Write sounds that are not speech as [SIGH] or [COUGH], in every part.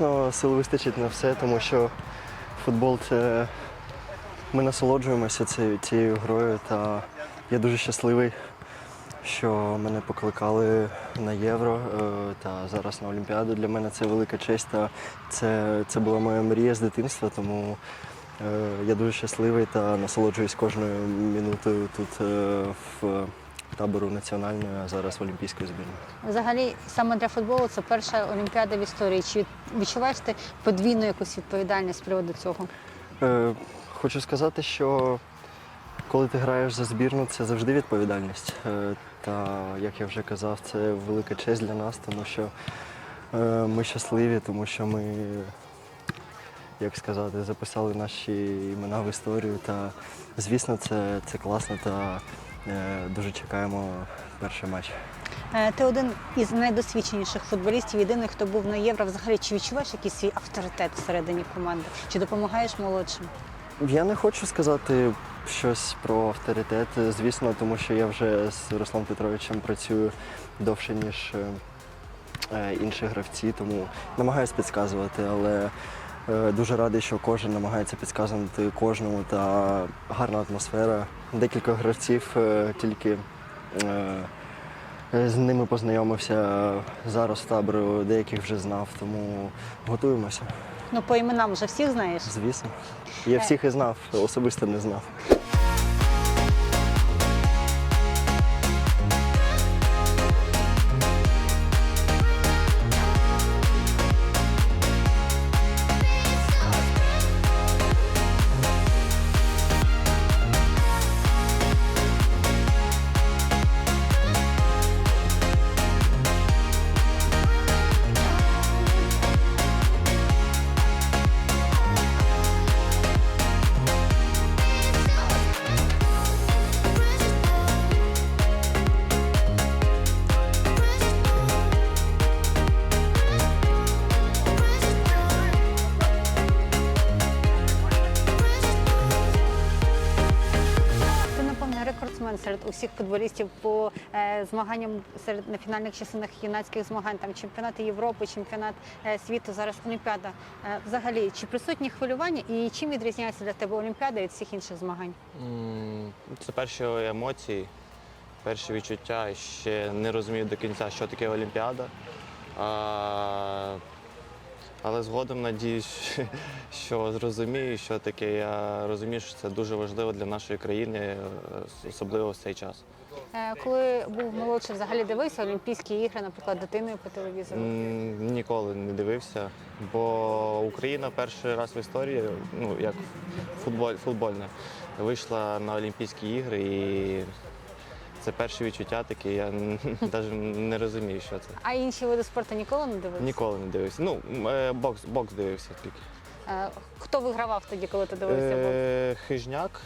Звісно, сил вистачить на все, тому що футбол це ми насолоджуємося цією, грою. Та я дуже щасливий, що мене покликали на євро е, та зараз на Олімпіаду. Для мене це велика честь. Та це, це була моя мрія з дитинства, тому е, я дуже щасливий та насолоджуюсь кожною минутою тут е, в табору національної, а зараз Олімпійської збірної. Взагалі, саме для футболу це перша олімпіада в історії. Чи відчуваєш ти подвійну якусь відповідальність з приводу цього? Е, Хочу сказати, що коли ти граєш за збірну, це завжди відповідальність. Е, Та як я вже казав, це велика честь для нас, тому що е, ми щасливі, тому що ми, як сказати, записали наші імена в історію. Та звісно, це, це класно та дуже чекаємо перший матч. Е, Ти один із найдосвідченіших футболістів, єдиний, хто був на євро. Взагалі, чи відчуваєш якийсь свій авторитет всередині команди? Чи допомагаєш молодшим? Я не хочу сказати щось про авторитет, звісно, тому що я вже з Русланом Петровичем працюю довше, ніж е, е, інші гравці, тому намагаюся підказувати, але е, дуже радий, що кожен намагається підказувати кожному та гарна атмосфера. Декілька гравців е, тільки. е, з ними познайомився зараз в табору, деяких вже знав, тому готуємося. Ну, по іменам вже всіх знаєш. Звісно. Я всіх і знав, особисто не знав. Рекордсмен серед усіх футболістів по е, змаганням серед на фінальних частинах юнацьких змагань, там чемпіонати Європи, чемпіонат е, світу, зараз Олімпіада. Е, взагалі, чи присутні хвилювання і чим відрізняється для тебе Олімпіада від всіх інших змагань? Це перші емоції, перші відчуття. Ще не розумію до кінця, що таке Олімпіада. А, але згодом надіюсь, [LAUGHS] що зрозумію, що таке. Я розумію, що це дуже важливо для нашої країни, е, особливо в цей час. Е, коли був молодший, взагалі дивився Олімпійські ігри, наприклад, дитиною по телевізору? Ніколи не дивився, бо Україна перший раз в історії, ну як футболь, футбольна, вийшла на Олімпійські ігри і це перші відчуття такі, я навіть [LAUGHS] не розумію, що це. А інші види спорту ніколи не дивився? Ніколи не дивився. Ну, е, бокс, бокс дивився тільки. Е, хто вигравав тоді, коли ти дивився? бокс? Е, Хижняк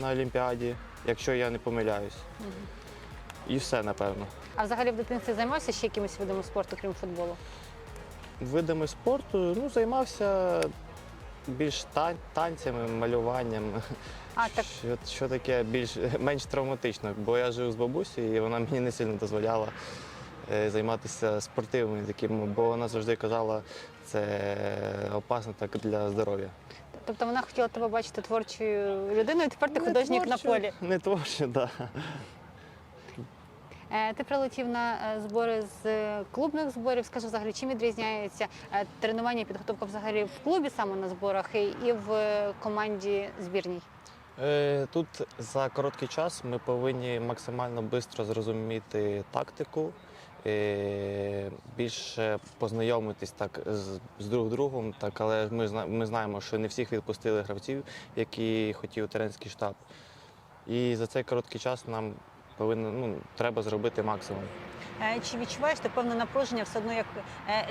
на Олімпіаді, якщо я не помиляюсь. І все, напевно. А взагалі в дитинстві займався ще якимись видами спорту, крім футболу? Видами спорту ну, займався більш тан- танцями, малюванням. А, так Що, що таке більш [LAUGHS] менш травматично, бо я жив з бабусею, і вона мені не сильно дозволяла е, займатися спортивними такими, бо вона завжди казала, це опасно так для здоров'я. Тобто вона хотіла тебе бачити творчою людиною, тепер ти художник на полі. Не творчо, так. Да. Е, Ти прилетів на е, збори з клубних зборів. Скажи взагалі, чим відрізняється тренування і підготовка взагалі в клубі саме на зборах і в команді збірній? Е, Тут за короткий час ми повинні максимально швидко зрозуміти тактику, е, більше познайомитись так з, друг другом. Так, але ми, ми знаємо, що не всіх відпустили гравців, які хотів тренерський штаб. І за цей короткий час нам повинно, ну, треба зробити максимум. Е, Чи відчуваєш ти певне напруження все одно як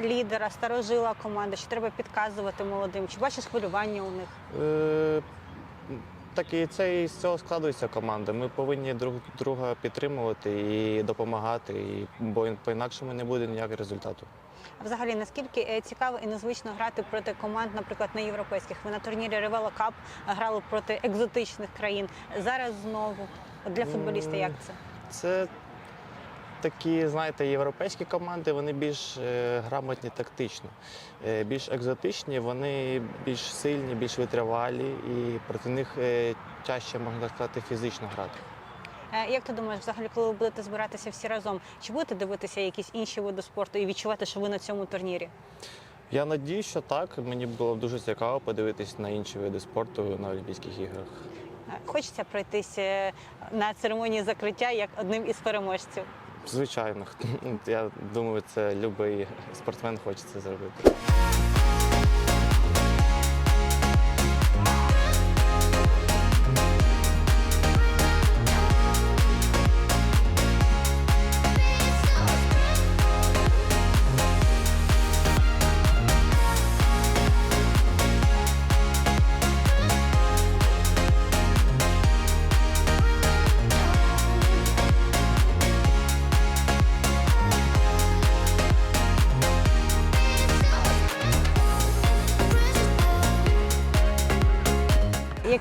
лідера, старожила команди, що треба підказувати молодим? Чи бачиш хвилювання у них? Е, Так і це і з цього складується команда. Ми повинні друг друга підтримувати і допомагати, і, бо по-інакшому не буде ніякого результату. А Взагалі, наскільки е, цікаво і незвично грати проти команд, наприклад, не європейських? Ви на турнірі Ревела Кап грали проти екзотичних країн. Зараз знову для футболіста як це? Це такі, знаєте, європейські команди, вони більш е, грамотні тактично, Е, більш екзотичні, вони більш сильні, більш витривалі, і проти них чаще можна сказати фізично грати. Е, Як ти думаєш, взагалі, коли ви будете збиратися всі разом, чи будете дивитися якісь інші види спорту і відчувати, що ви на цьому турнірі? Я надію, що так. Мені було б дуже цікаво подивитись на інші види спорту на Олімпійських іграх. Хочеться пройтися на церемонії закриття як одним із переможців. Звичайно, [LAUGHS] я думаю, це будь-який спортсмен хоче це зробити.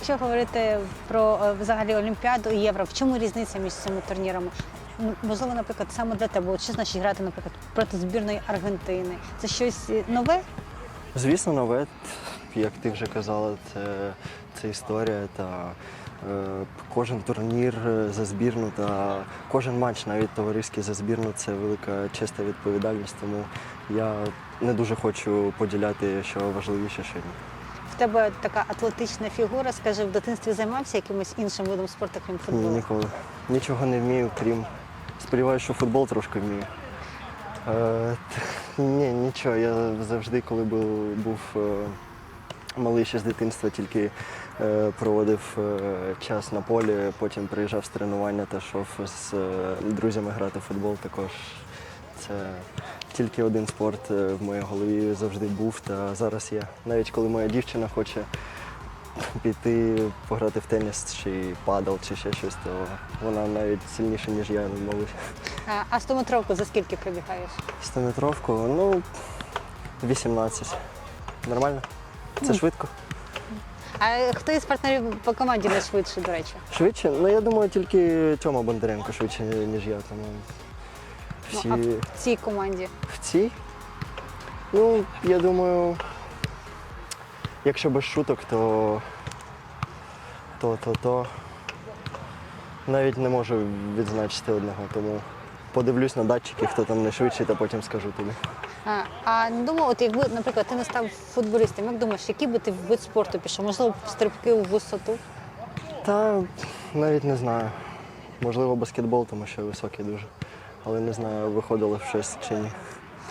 Якщо говорити про е, взагалі Олімпіаду і Євро, в чому різниця між цими турнірами? Можливо, наприклад, саме для тебе, от що значить грати, наприклад, проти збірної Аргентини? Це щось е, нове? Звісно, нове, як ти вже казала, це, це історія та е, кожен турнір е, за збірну та кожен матч, навіть товариський за збірну, це велика честь та відповідальність. Тому я не дуже хочу поділяти, що важливіше, що ні. В тебе така атлетична фігура. Скажи, в дитинстві займався якимось іншим видом спорту, крім Ні, футболу? ніколи. Нічого не вмію, крім. Сподіваюся, що футбол трошки вмію. Е, ні, нічого. Я завжди, коли був, був е, малий ще з дитинства, тільки е, проводив е, час на полі, потім приїжджав з тренування та йшов з е, друзями грати в футбол. Також це тільки один спорт е, в моїй голові завжди був. Та зараз є. Навіть коли моя дівчина хоче піти пограти в теніс чи падал, чи ще щось, то вона навіть сильніша, ніж я, мабуть. А, стометровку за скільки пробігаєш? Стометровку, ну, 18. Нормально? Це швидко? А хто із партнерів по команді найшвидший, до речі? Швидше? Ну я думаю, тільки Тьома Бондаренко швидше, ніж я. Тому всі Ну, а в цій команді? Цій. Ну, я думаю, якщо без шуток, то то, то, то навіть не можу відзначити одного, тому подивлюсь на датчики, хто там найшвидший, та потім скажу тобі. А, а не думав, от якби, наприклад, ти не став футболістом, як думаєш, який би ти вид спорту пішов? Можливо, стрибки у висоту? Та навіть не знаю. Можливо, баскетбол, тому що високий дуже. Але не знаю, виходило щось чи ні.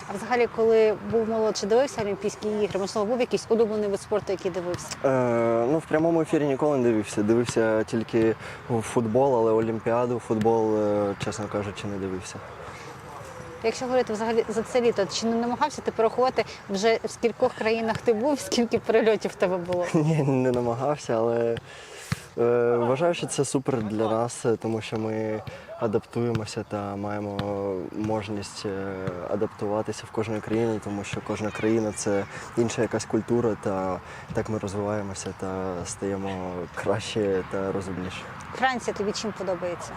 А взагалі, коли був молодший, дивився Олімпійські ігри, можливо, був якийсь улюблений вид спорту, який дивився? Е, ну, в прямому ефірі ніколи не дивився. Дивився тільки в футбол, але Олімпіаду, футбол, е, чесно кажучи, не дивився. Якщо говорити взагалі за це літо, чи не намагався ти порахувати вже в скількох країнах ти був, скільки перельотів в тебе було? [LAUGHS] Ні, не намагався, але е, вважаю, що це супер для нас, е, тому що ми адаптуємося та маємо можливість е, адаптуватися в кожній країні, тому що кожна країна це інша якась культура, та так ми розвиваємося та стаємо краще та розумніше. Франція тобі чим подобається?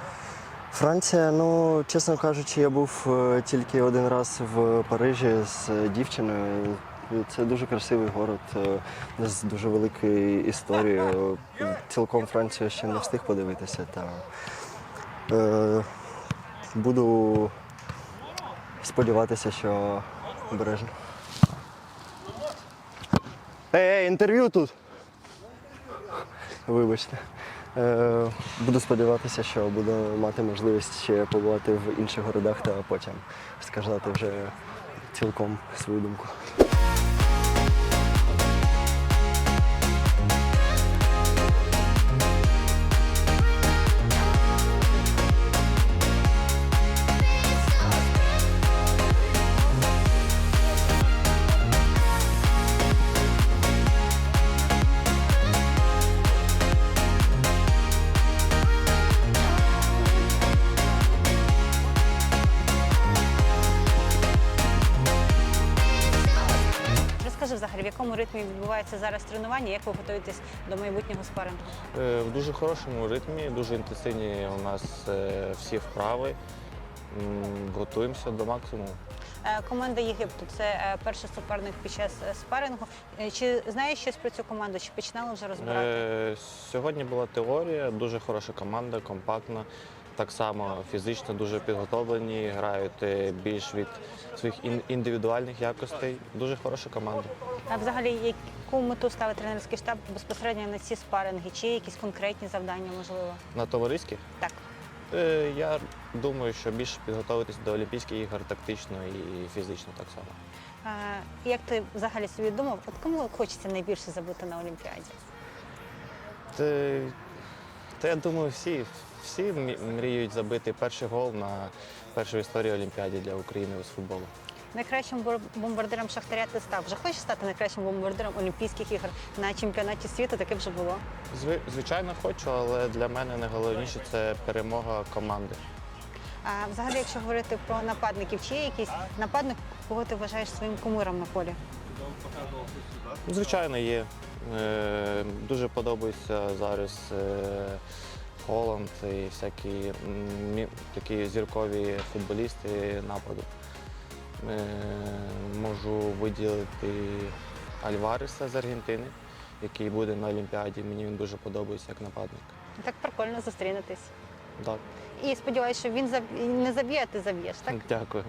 Франція, ну чесно кажучи, я був е, тільки один раз в Парижі з дівчиною. Це дуже красивий город е, з дуже великою історією. Цілком Францію ще не встиг подивитися. Та, буду сподіватися, що обережно. Ей, ей, інтерв'ю тут. Вибачте. Е, буду сподіватися, що буду мати можливість ще побувати в інших городах та потім сказати вже цілком свою думку. Якому ритмі відбувається зараз тренування, як ви готуєтесь до майбутнього спарингу? Е, В дуже хорошому ритмі, дуже інтенсивні у нас е, всі вправи. готуємося до максимуму. Е, Команда Єгипту це перший суперник під час спарингу. Чи знаєш щось про цю команду? Чи починали вже розбирати? Сьогодні була теорія, дуже хороша команда, компактна. Так само фізично дуже підготовлені, грають е, більш від своїх індивідуальних якостей. Дуже хороша команда. А взагалі, яку мету ставить тренерський штаб безпосередньо на ці спаринги? Чи якісь конкретні завдання, можливо? На товариських Так. е, я думаю, що більше підготуватися до Олімпійських ігор тактично і фізично так само. Е, Як ти взагалі собі думав, от кому хочеться найбільше забути на Олімпіаді? Та, та я думаю, всі, всі мріють забити перший гол на першій в історії Олімпіаді для України з футболу. Найкращим бомбардиром Шахтаря ти став. Вже хочеш стати найкращим бомбардиром Олімпійських ігор на чемпіонаті світу? Таке вже було. Зви- Звичайно, хочу, але для мене найголовніше це перемога команди. А взагалі, якщо говорити про нападників, чи є якийсь нападник, кого ти вважаєш своїм кумиром на полі? Звичайно, є. Е, Дуже подобається зараз е, Холланд і всякі такі зіркові футболісти нападу. Е, Можу виділити Альвареса з Аргентини, який буде на Олімпіаді. Мені він дуже подобається як нападник. Так прикольно зустрінетись. Так, І сподіваюся, що він не заб'є, а ти заб'єш, так? дякую.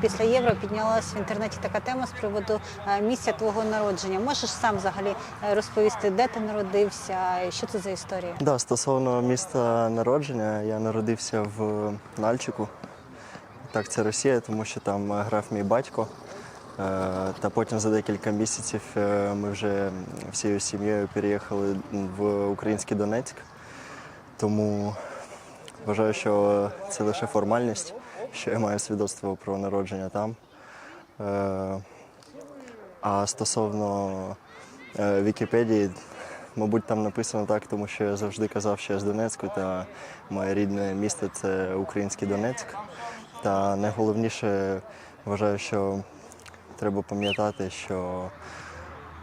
Після євро піднялась в інтернеті така тема з приводу е, місця твого народження. Можеш сам взагалі е, розповісти, де ти народився, що це за історія? Да, стосовно міста народження, я народився в Нальчику. Так, це Росія, тому що там е, грав мій батько. Та потім за декілька місяців ми вже всією сім'єю переїхали в український Донецьк. Тому вважаю, що це лише формальність, що я маю свідоцтво про народження там. Е, А стосовно е, Вікіпедії, мабуть, там написано так, тому що я завжди казав, що я з Донецьку, та моє рідне місто це український Донецьк. Та найголовніше вважаю, що треба пам'ятати, що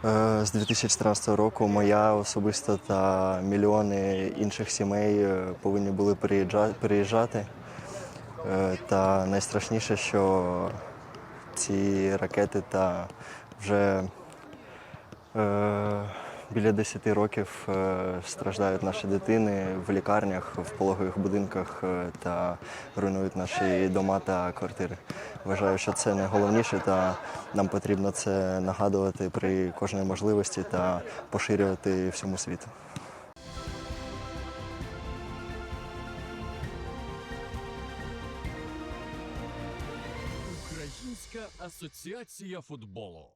е, з 2014 року моя особисто та мільйони інших сімей повинні були переїжджати. Е, Та найстрашніше, що ці ракети та вже е, біля 10 років е, страждають наші дитини в лікарнях, в пологових будинках та руйнують наші дома та квартири. Вважаю, що це найголовніше, та нам потрібно це нагадувати при кожній можливості та поширювати всьому світу. Асоціація футболу.